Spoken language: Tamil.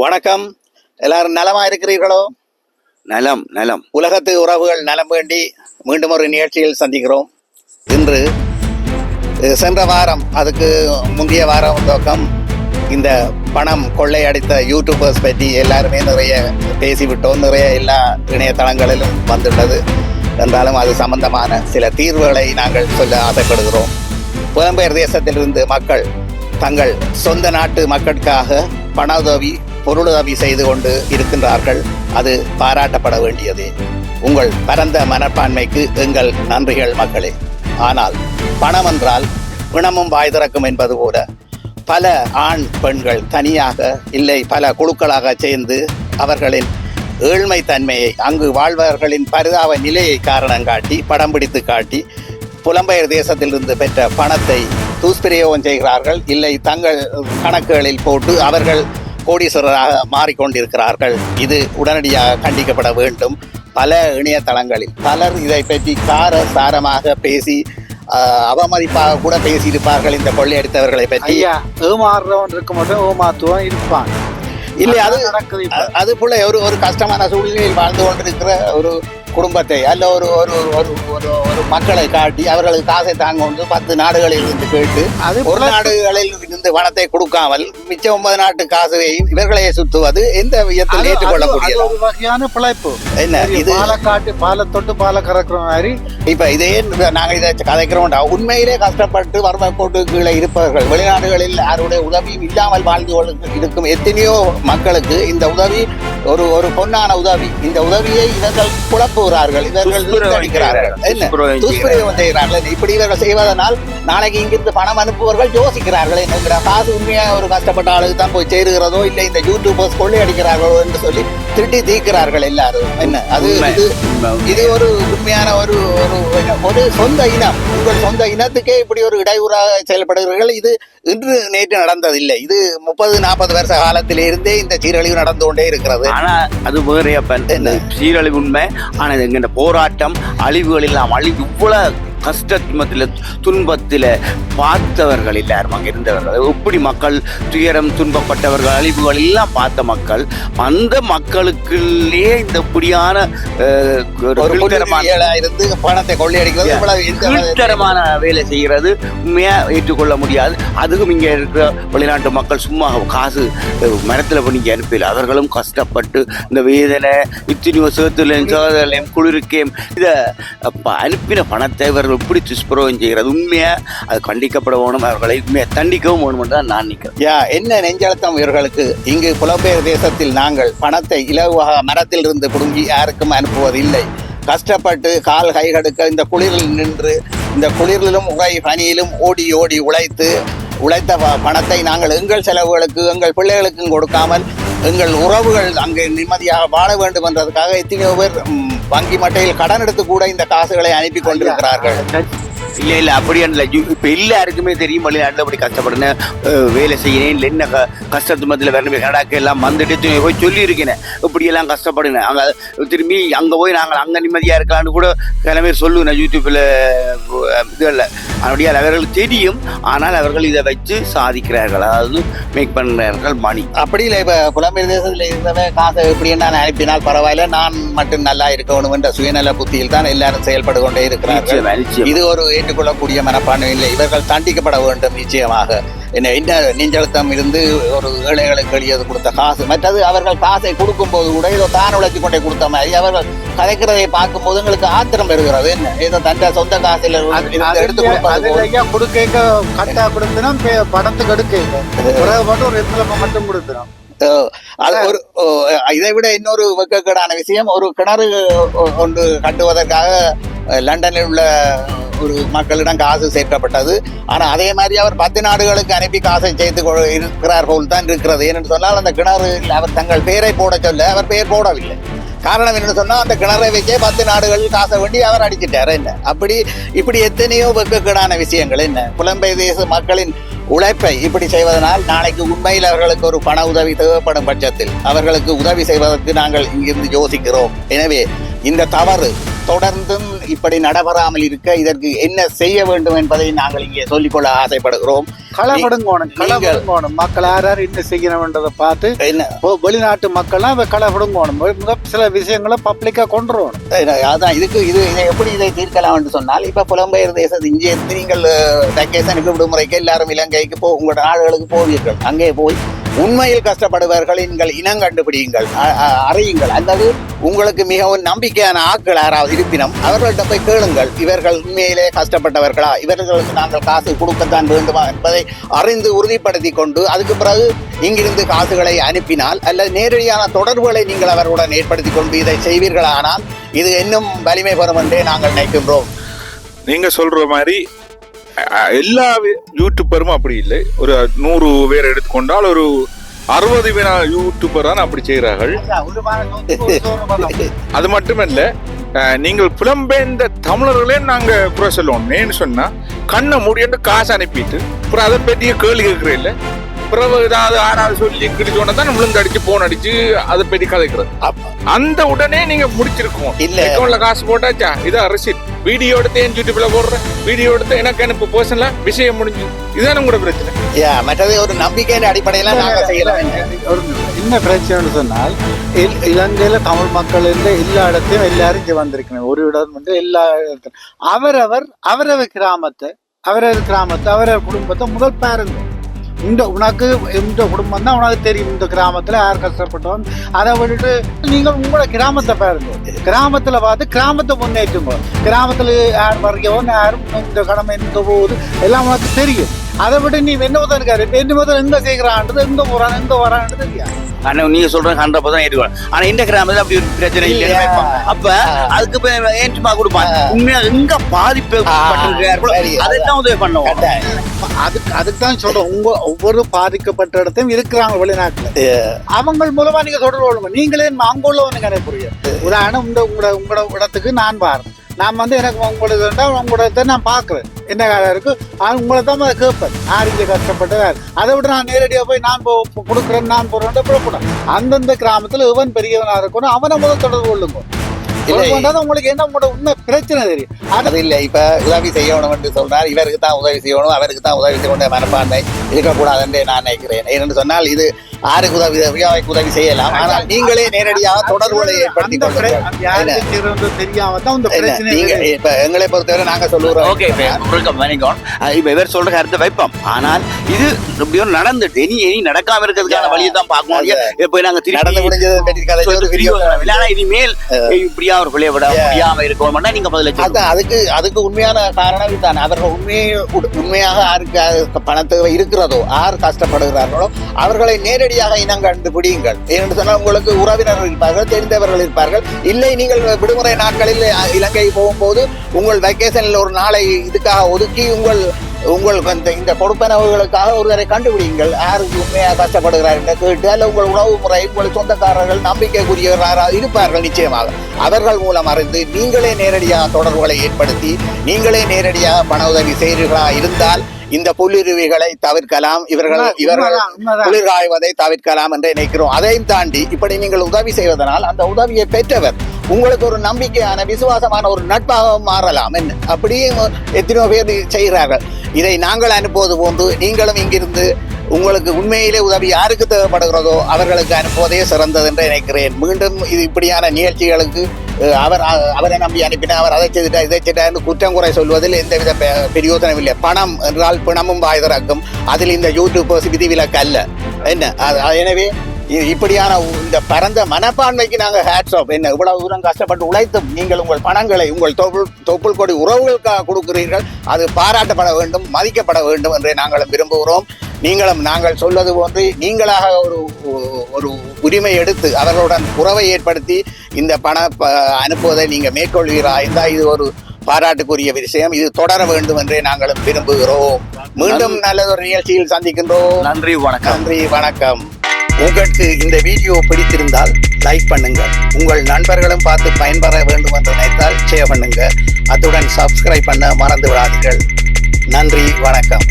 வணக்கம். எல்லாரும் நலமா இருக்கிறீர்களோ? நலம் நலம். உலகத்து உறவுகள் நலம் வேண்டி மீண்டும் ஒரு நிகழ்ச்சியில் சந்திக்கிறோம். இன்று சென்ற வாரம் அதுக்கு முந்தைய வாரம் துவக்கம். இந்த பணம் கொள்ளையடித்த யூடியூபர்ஸ் பற்றி எல்லாருமே நிறைய பேசிவிட்டோம். நிறைய எல்லா இணையதளங்களிலும் வந்துள்ளது. என்றாலும் அது சம்பந்தமான சில தீர்வுகளை நாங்கள் சொல்ல ஆசைப்படுகிறோம். புலம்பெயர் தேசத்திலிருந்து மக்கள் தங்கள் சொந்த நாட்டு மக்களுக்காக பண உதவி பொருளுதவி செய்து கொண்டு இருக்கின்றார்கள் அது பாராட்டப்பட வேண்டியது. உங்கள் பரந்த மனப்பான்மைக்கு எங்கள் நன்றிகள் மக்களே. ஆனால் பணம் என்றால் பிணமும் வாய் திறக்கும் என்பது போல பல ஆண் பெண்கள் தனியாக இல்லை பல குழுக்களாக சேர்ந்து அவர்களின் ஏழ்மை தன்மையை அங்கு வாழ்பவர்களின் பரிதாப நிலையை காரணம் காட்டி படம் பிடித்து காட்டி புலம்பெயர் தேசத்திலிருந்து பெற்ற பணத்தை துஷ்பிரயோகம் செய்கிறார்கள். இல்லை தங்கள் கணக்குகளில் போட்டு அவர்கள் கோடீஸ்வரராக மாறிக்கொண்டிருக்கிறார்கள். இது உடனடியாக கண்டிக்கப்பட வேண்டும். பல இணையதளங்களில் பலர் இதை பற்றி கார சாரமாக பேசி அவமதிப்பாக கூட பேசியிருப்பார்கள் இந்த கொள்ளையடித்தவர்களை பற்றி. ஏமாறுறவன் இருக்க மாட்டோம் ஏமாத்துவன் இருப்பான். இல்லை அது நடக்குது அது போல ஒரு ஒரு கஷ்டமான சூழ்நிலையில் வாழ்ந்து கொண்டிருக்கிற ஒரு குடும்பத்தை அல்ல ஒரு ஒரு ஒரு ஒரு ஒரு மக்களை காட்டி அவர்களுக்கு காசை தாங்க கொண்டு பத்து நாடுகளில் இருந்து கேட்டு அது ஒரு நாடுகளில் இருந்து பணத்தை கொடுக்காமல் மிச்ச ஒன்பது நாட்டு காசுவையும் இவர்களையே சுத்துவது எந்த விதத்தில் ஏற்றுக்கொள்ளக்கூடியது? ஒரு வகையான பிழைப்பு. என்ன? இது பாலை காட்டி பாலை கறக்குற மாதிரி. இப்ப இதே நாங்க இதை கதைக்கிறோம்டா. உண்மையிலே கஷ்டப்பட்டு வறுமை கோட்டு கீழே இருப்பவர்கள் வெளிநாடுகளில் யாருடைய உதவியும் இல்லாமல் வாழ்ந்து இருக்கும் எத்தனையோ மக்களுக்கு இந்த உதவி ஒரு ஒரு பொன்னான உதவி. இந்த உதவியை இவர்கள் குழப்புகிறார்கள் இவர்கள் துஷ்பிரயோகம் செய்கிறார்கள். இப்படி இவர்கள் செய்வதனால் நாளைக்கு இங்கிருந்து பணம் அனுப்புவர்கள் யோசிக்கிறார்கள் என்னங்கிற காசு உண்மையா ஒரு கஷ்டப்பட்ட ஆளுக்கு தான் போய் சேருகிறதோ இல்லை இந்த யூடியூபர்ஸ் கொள்ளையடிக்கிறார்களோ என்று சொல்லி திருட்டி தீர்க்கிறார்கள் எல்லாரும். என்ன? அது இது ஒரு உண்மையான ஒரு ஒரு ஒரு சொந்த இனம். உங்கள் சொந்த இனத்துக்கே இப்படி ஒரு இடையூறாக செயல்படுகிறீர்கள். இது இன்று நேற்று நடந்ததில்லை. இது முப்பது நாற்பது வருஷ காலத்திலே இருந்தே இந்த சீரழிவு நடந்து கொண்டே இருக்கிறது. ஆனா அது சீரழிவு உண்மை. ஆனா இது போராட்டம் அழிவுகள் இல்லாமல் அழிவு இவ்வளோ கஷ்டத்துல துன்பத்தில பார்த்தவர்கள் எல்லாரும் அங்க இருந்தவர்கள் எப்படி மக்கள் துயரம் துன்பப்பட்டவர்கள் அழிவுகள் எல்லாம் பார்த்த மக்கள் அந்த மக்களுக்குள்ளே இந்த இப்படியான இருந்து பணத்தை கொள்ளையடிக்கிறது கீழ்த்தரமான வேலை செய்கிறது உண்மையா ஏற்றுக்கொள்ள முடியாது. அதுவும் இங்க இருக்கிற வெளிநாட்டு மக்கள் சும்மா காசு மரத்துல பண்ணி அனுப்பல அவர்களும் கஷ்டப்பட்டு இந்த வேதனை இத்தனையோ சேத்துலையும் சோதனையும் குளிருக்கேம் இதை அனுப்பின பணத்தை இவர்கள் எப்படி துஷ்பிரயோகம் செய்கிறது உண்மையா? அது கண்டிக்கப்பட வேணும் அவர்களை உண்மையா தண்டிக்கவும் வேணும் தான் நான் நினைக்கிறேன். யா என்ன நெஞ்சழுத்தம் இவர்களுக்கு? இங்கு புலம்பெயர் தேசத்தில் நாங்கள் பணத்தை இலவாக மரத்தில் இருந்து பிடுங்கி யாருக்கும் அனுப்புவதில்லை. கஷ்டப்பட்டு கால் கை கடுக்க இந்த குளிரில் நின்று இந்த குளிரிலும் உரை பனியிலும் ஓடி ஓடி உழைத்து உழைத்த பணத்தை நாங்கள் எங்கள் செலவுகளுக்கு எங்கள் பிள்ளைகளுக்கும் கொடுக்காமல் எங்கள் உறவுகள் அங்கே நிம்மதியாக வாழ வேண்டும் என்றதுக்காக எத்தனையோ பேர் வங்கி மட்டையில் கடன் எடுத்து கூட இந்த காசுகளை அனுப்பி கொண்டிருக்கிறார்கள். இல்ல இல்ல அப்படி இல்ல. இப்ப எல்லாருக்குமே தெரியும் வெளிநாட்டுல அப்படி கஷ்டப்படுன வேலை செய்யணும் இல்ல என்ன க- கஷ்டத்து மத்தியில வரணும் கனடாக்கு எல்லாம் வந்துட்டு போய் சொல்லி இருக்கேன் இப்படி எல்லாம் கஷ்டப்படுனேன் அங்க திரும்பி அங்க போய் நாங்கள் அங்க நிம்மதியா இருக்கலாம்னு கூட சில பேர் சொல்லுவேன் யூடியூப்ல இதுல அப்படியே அவர்களுக்கு தெரியும் ஆனால் அவர்கள் இதை வச்சு சாதிக்கிறார்கள். அதாவது மேக் பண்றார்கள் மணி. அப்படி இல்லை இப்போ புலம்பெயர் தேசத்தில் இருந்தவன் காசை எப்படி நான் அனுப்பினால் பரவாயில்ல நான் மட்டும் நல்லா இருக்கணும் என்ற சுயநல புத்தியில் தான் எல்லாரும் செயல்பட்டு கொண்டே இருக்கிறார்கள். இது ஒரு ஏற்றுக்கொள்ளக்கூடிய மனப்பான்மை இல்லை. இவர்கள் தண்டிக்கப்பட வேண்டும் நிச்சயமாக. என்ன நெஞ்சழுத்தம் இருந்து ஒரு ஏழைகளுக்கு எளியது கொடுத்த காசு. மற்றது அவர்கள் காசை கொடுக்கும்போது கூட ஏதோ தான் உழைச்சி கொண்டே கொடுத்த மாதிரி அவர்கள் கதைக்கிறதை பார்க்கும்போது எங்களுக்கு ஆத்திரம் பெறுகிறது. என்ன? ஏதோ தந்த சொந்த காசில் எடுத்து கொடுக்க கட்டா கொடுத்தனா படத்துக்கு எடுக்க ஒரு மட்டும் கொடுத்துரும் அது ஒரு இதை விட இன்னொரு வெக்கக்கேடான விஷயம் ஒரு கிணறு ஒன்று கட்டுவதற்காக லண்டனில் உள்ள ஒரு மக்களிடம் காசு சேர்க்கப்பட்டது. ஆனால் அதே மாதிரி அவர் பத்து நாடுகளுக்கு அனுப்பி காசை சேர்த்து இருக்கிறார் போல் தான் இருக்கிறது. ஏனென்று சொன்னால் அந்த கிணறு அவர் தங்கள் பெயரை போட சொல்ல அவர் பெயர் போடவில்லை. காரணம் என்னன்னு சொன்னால் அந்த கிணறை வச்சே பத்து நாடுகளில் காசை வேண்டி அவர் அடிச்சிட்டாரு. என்ன? அப்படி இப்படி எத்தனையோ வெக்கக்கேடான விஷயங்கள். என்ன? புலம்பெயர் தேச மக்களின் உழைப்பை இப்படி செய்வதனால் நாளைக்கு உண்மையில் அவர்களுக்கு ஒரு பண உதவி தேவைப்படும் பட்சத்தில் அவர்களுக்கு உதவி செய்வதற்கு நாங்கள் இங்கிருந்து யோசிக்கிறோம். எனவே இந்த தவறு தொடர்ந்தும் இப்படி நடைபெறாமல் இருக்க இதற்கு என்ன செய்ய வேண்டும் என்பதை நாங்கள் இங்கே சொல்லிக்கொள்ள ஆசைப்படுகிறோம். களப்படுங்கோணும் களப்படுங்கோணும் மக்கள் யார் யார் என்ன செய்யணும்ன்றதை பார்த்து என்ன? வெளிநாட்டு மக்கள்லாம் களப்படுங்கோணும் சில விஷயங்களை பப்ளிக்கா கொண்டு அதான் இதுக்கு இது இதை எப்படி இதை தீர்க்கலாம் என்று சொன்னால் இப்ப புலம்பெயர் தேசத்து இங்கே நீங்கள் வெக்கேஷனுக்கு விடுமுறைக்கு எல்லாரும் இலங்கைக்கு போ உங்களோட நாடுகளுக்கு போவீர்கள். அங்கே போய் உண்மையில் கஷ்டப்படுபவர்கள் நீங்கள் இனம் கண்டுபிடியுங்கள். அறையுங்கள் அறியுங்கள். அல்லது உங்களுக்கு மிகவும் நம்பிக்கையான ஆட்கள் யாராவது இருப்பினும் அவர்கள்ட்ட போய் கேளுங்கள். இவர்கள் உண்மையிலே கஷ்டப்பட்டவர்களா? இவர்களுக்கு நாங்கள் காசு கொடுக்கத்தான் வேண்டுமா என்பதை அறிந்து உறுதிப்படுத்தி கொண்டு அதுக்கு பிறகு இங்கிருந்து காசுகளை அனுப்பினால் அல்லது நேரடியான தொடர்புகளை நீங்கள் அவர்களுடன் ஏற்படுத்தி கொண்டு இதை செய்வீர்களானால் இது இன்னும் வலிமை பெறும் என்றே நாங்கள் நினைக்கின்றோம். நீங்க சொல்ற மாதிரி எல்லா யூடியூபரும் அப்படி இல்லை. ஒரு நூறு பேர் எடுத்துக்கொண்டால் ஒரு அறுபது வினா யூடியூபர் தான் அப்படி செய்கிறார்கள். அது மட்டுமல்ல நீங்கள் புலம்பெயர்ந்த தமிழர்களே நாங்க குறை சொல்லுவோம். ஏன்னு சொன்னா கண்ணை மூடிட்டு காசு அனுப்பிட்டு அப்புறம் அதை பற்றிய கேள்வி கேட்கறேன் இல்ல. பிறகு ஏதாவது ஆறாவது சொல்லி கிடிச்சோன்னா தான் விழுந்து அடிச்சு போன் அடிச்சு அதை பற்றி கதைக்கிறது. அப்ப- அந்த உடனே நீங்க முடிச்சிருக்கோம் இல்ல. அக்கௌண்ட்ல காசு போட்டாச்சா? இதான் ரசீட் வீடியோ எடுத்து என் யூடியூப்ல போடுறேன். வீடியோ எடுத்து எனக்கு அனுப்பு. பர்சனலா விஷயம் முடிஞ்சு. இதுதான் உங்களோட பிரச்சனை. மற்றது ஒரு நம்பிக்கையின் அடிப்படையில நாங்கள் செய்யலாம். என்ன பிரச்சனைன்னு சொன்னால் இல்- இலங்கையில தமிழ் மக்கள் இருந்த எல்லா இடத்தையும் எல்லாரும் இங்க வந்திருக்கணும். ஒரு இடம் வந்து எல்லா இடத்துல அவரவர் அவரவர் கிராமத்தை அவரவர் கிராமத்தை அவரவர் குடும்பத்தை முதல் பாருங்க இந்த உனக்கு இந்த குடும்பம் தான் உனக்கு தெரியும். இந்த கிராமத்தில் யார் கஷ்டப்பட்டோம் அதை விட்டுட்டு நீங்கள் உங்களோட கிராமத்தை பாருங்க. கிராமத்தில் பார்த்து கிராமத்தை முன்னேற்றுங்க. கிராமத்தில் யார் வரைக்கவும் யாரும் இந்த கடமை எங்க போகுது எல்லாம் உனக்கு தெரியும். அதை விட்டு நீ வெண்ணமுதன் இருக்காரு. வெண்ணமுதன் எங்க செய்கிறான்றது எங்க போறான் எங்க வரான்றது தெரியாது. ஆனா நீங்க சொல்றது ஹண்ட்ரட் பர்சன்ட் ஏற்றுக்கணும் ஆனா இந்த கிராமத்துல அப்படி ஒரு பிரச்சனை? வைப்பாங்க. அப்ப அதுக்கு சும்மா கொடுப்பாங்க உண்மையா எங்க பாதிப்பு. அதைத்தான் உதவி பண்ணுவோம். அதுக்கு அதுக்கு தான் சொல்றோம் உங்க ஒவ்வொரு பாதிக்கப்பட்ட இடத்தையும் இருக்கிறாங்க வெளிநாட்டுல. அவங்க மூலமா நீங்க தொடர்பு கொள்ளுங்க. நீங்களே அங்க உள்ளவனுங்க எனக்கு புரியும் உதாரணம் உங்களோட உங்களோட இடத்துக்கு நான் பாருங்க நான் வந்து எனக்கு உங்களோட இருந்தால் உங்களோட இதை நான் பார்க்குறேன். என்ன காலம் இருக்குது ஆனா உங்களை தான் அதை கேட்பேன். யார் இங்கே கஷ்டப்பட்டு அதை விட நான் நேரடியாக போய் நான் போ கொடுக்குறேன் நான் போறேன் போடக்கூடாது அந்தந்த கிராமத்துல இவன் பெரியவனா இருக்கணும் அவனை முதல் தொடர்பு கொள்ளுங்க. உங்களுக்கு என்ன உண்மை பிரச்சனை தெரியும்? அது அது இல்லை இப்ப உதவி செய்யணும் என்று சொல்றார். இவருக்கு தான் உதவி செய்யணும் அவருக்கு தான் உதவி செய்யணும் மனப்பான்மை இருக்கக்கூடாது என்று நான் நினைக்கிறேன். ஏனென்று சொன்னால் இது யாருக்கு உதவி செய்யலாம்? ஆனால் நீங்களே நேரடியாக தொடர்புகளை ஏற்படுத்தி கொள்ளுங்கள். இப்ப எங்களை பொறுத்தவரை நாங்க சொல்லுறோம். ஓகே இப்ப இவர் சொல்ற கருத்தை வைப்போம். ஆனால் இது எப்படியோ நடந்துட்டு இனி இனி நடக்காம இருக்கிறதுக்கான வழியை தான் பார்க்க முடியும் இப்ப நாங்க நடந்து முடிஞ்சதை இனிமேல் ஒரு பிள்ளைய விட முடியாம இருக்கணும்னா நீங்க பதில அதுக்கு அதுக்கு உண்மையான காரணம் இதுதான். அவர்கள் உண்மையை உண்மையாக யாருக்கு அது பண தேவை இருக்கிறதோ யார் கஷ்டப்படுகிறார்களோ அவர்களை நேரடியாக இனம் கண்டுபிடியுங்கள் ஏனென்று சொன்னால் உங்களுக்கு உறவினர்கள் இருப்பார்கள் தெரிந்தவர்கள் இருப்பார்கள். இல்லை நீங்கள் விடுமுறை நாட்களில் இலங்கை போகும்போது உங்கள் வெக்கேஷனில் ஒரு நாளை இதுக்காக ஒதுக்கி உங்கள் உங்கள் இந்த இந்த கொடுப்பனவுகளுக்காக ஒருவரை கண்டுபிடியுங்கள். யாருக்கு உண்மையாக கஷ்டப்படுகிறார் என்று கேட்டு அல்ல உங்கள் உணவு முறை உங்கள் சொந்தக்காரர்கள் நம்பிக்கைக்குரியவராக இருப்பார்கள் நிச்சயமாக. அவர்கள் மூலம் அறிந்து நீங்களே நேரடியாக தொடர்புகளை ஏற்படுத்தி நீங்களே நேரடியாக பண உதவி செய்கிறீர்களா இருந்தால் இந்த புல்லுருவிகளை தவிர்க்கலாம். இவர்கள் இவர்கள் உண்மைதான், உண்மைதான். குளிர் காய்வதை தவிர்க்கலாம் என்று நினைக்கிறோம். அதையும் தாண்டி இப்படி நீங்கள் உதவி செய்வதனால் அந்த உதவியை பெற்றவர் உங்களுக்கு ஒரு நம்பிக்கையான விசுவாசமான ஒரு நட்பாக மாறலாம். என்ன? அப்படியே எத்தனையோ பேர் செய்கிறார்கள். இதை நாங்கள் அனுப்புவது போன்று நீங்களும் இங்கிருந்து உங்களுக்கு உண்மையிலே உதவி யாருக்கு தேவைப்படுகிறதோ அவர்களுக்கு அனுப்புவதே சிறந்தது என்று நினைக்கிறேன். மீண்டும் இது இப்படியான நிகழ்ச்சிகளுக்கு அவர் அவரை நம்பி அனுப்பினார் அவர் அதை செய்துட்டார் இதை செய்தார் குற்றம் குறை சொல்வதில் எந்தவித பெ- பிரயோஜனம் இல்லை. பணம் என்றால் பிணமும் வாய் திறக்கும் அதில் இந்த யூடியூபர்ஸ் விதிவிலக்கு அல்ல. என்ன? அது- எனவே இப்படியான இந்த பரந்த மனப்பான்மைக்கு நாங்கள் ஹேட்ஸ் ஆஃப் என்ன இவ்வளவு தூரம் கஷ்டப்பட்டு உழைத்தும் நீங்கள் உங்கள் பணங்களை உங்கள் தொப்புள் தொப்புள் கொடி உறவுகளுக்காக கொடுக்கிறீர்கள். அது பாராட்டப்பட வேண்டும் மதிக்கப்பட வேண்டும் என்று நாங்களும் விரும்புகிறோம். நீங்களும் நாங்கள் சொல்வது போன்று நீங்களாக ஒரு ஒரு உரிமை எடுத்து அவர்களுடன் உறவை ஏற்படுத்தி இந்த பண அனுப்புவதை நீங்கள் மேற்கொள்கிறாய் இருந்தால் இது ஒரு பாராட்டுக்குரிய விஷயம். இது தொடர வேண்டும் என்றே நாங்களும் விரும்புகிறோம். மீண்டும் நல்லதொரு நிகழ்ச்சியில் சந்திக்கின்றோம். நன்றி வணக்கம். நன்றி வணக்கம். உங்களுக்கு இந்த வீடியோ பிடித்திருந்தால் லைக் பண்ணுங்க. உங்கள் நண்பர்களும் பார்த்து பயன்பெற வேண்டும் என்று நினைத்தால் ஷேர் பண்ணுங்க. அத்துடன் சப்ஸ்கிரைப் பண்ண மறந்து விடாதீர்கள். நன்றி வணக்கம்.